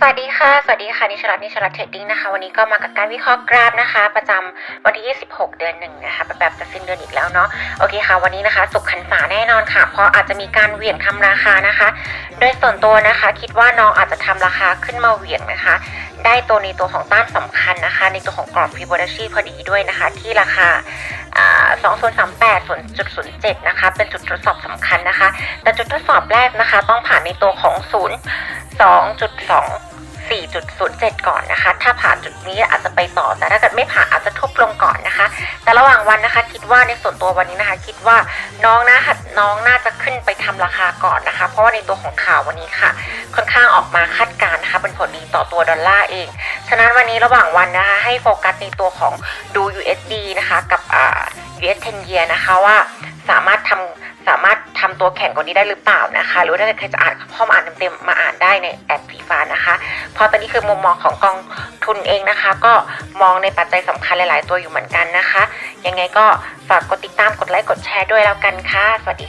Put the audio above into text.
สวัสดีค่ะ สวัสดีค่ะนิชรัตน์นิชรัตน์เทรดดิ้งนะคะ วันนี้ก็มากับการวิเคราะห์กราฟนะคะ ประจำวันที่ 26 เดือนหนึ่งนะคะแบบจะสิ้นเดือนอีกแล้วเนาะ โอเคค่ะ วันนี้นะคะ สุขขันษาแน่นอนค่ะ เพราะอาจจะมีการเหวี่ยงทำราคานะคะ โดยส่วนตัวนะคะ คิดว่าน้องอาจจะทำราคาขึ้นมาเหวี่ยงนะคะ ได้ตัวในตัวของต้านสำคัญนะคะ ในตัวของกรอบฟิโบนัชชีพอดีด้วยนะคะ ที่ราคา อ่า2038 0.07 นะคะ เป็นจุดทดสอบสำคัญนะคะ แต่จุดทดสอบแรกนะคะ ต้องผ่านในตัวของ 0 2.2 4.07 ก่อนนะคะ ถ้าผ่านจุดนี้อาจจะไปต่อ แต่ถ้าเกิดไม่ผ่านอาจจะทบลงก่อนนะคะ แต่ระหว่างวันนะคะ คิดว่าในส่วนตัววันนี้นะคะ คิดว่าน้องนะน้องน่าจะขึ้นไปทำราคาก่อนนะคะ เพราะว่าในตัวของข่าววันนี้ค่ะ ค่อนข้างออกมาคาดการณ์นะคะ เป็นผลดีต่อตัวดอลลาร์เอง ฉะนั้นวันนี้ระหว่างวันนะคะ ให้โฟกัสในตัวของดู USD นะคะ กับ อ่า US 10 year นะคะว่าสามารถทำสามารถทำตัวแข็งกว่านี้ได้หรือเปล่านะคะ หรือว่าถ้าเกิดใครจะอ่านข้อมาอ่านเต็มๆมาอ่านได้ในแอปฟีฟ้านะคะเพราะตอนนี้คือมุมมองของกองทุนเองนะคะ ก็มองในปัจจัยสำคัญหลาย ๆ ตัวอยู่เหมือนกันนะคะ ยังไงก็ฝากกดติดตามกดไลค์กดแชร์ด้วยแล้วกันค่ะ สวัสดี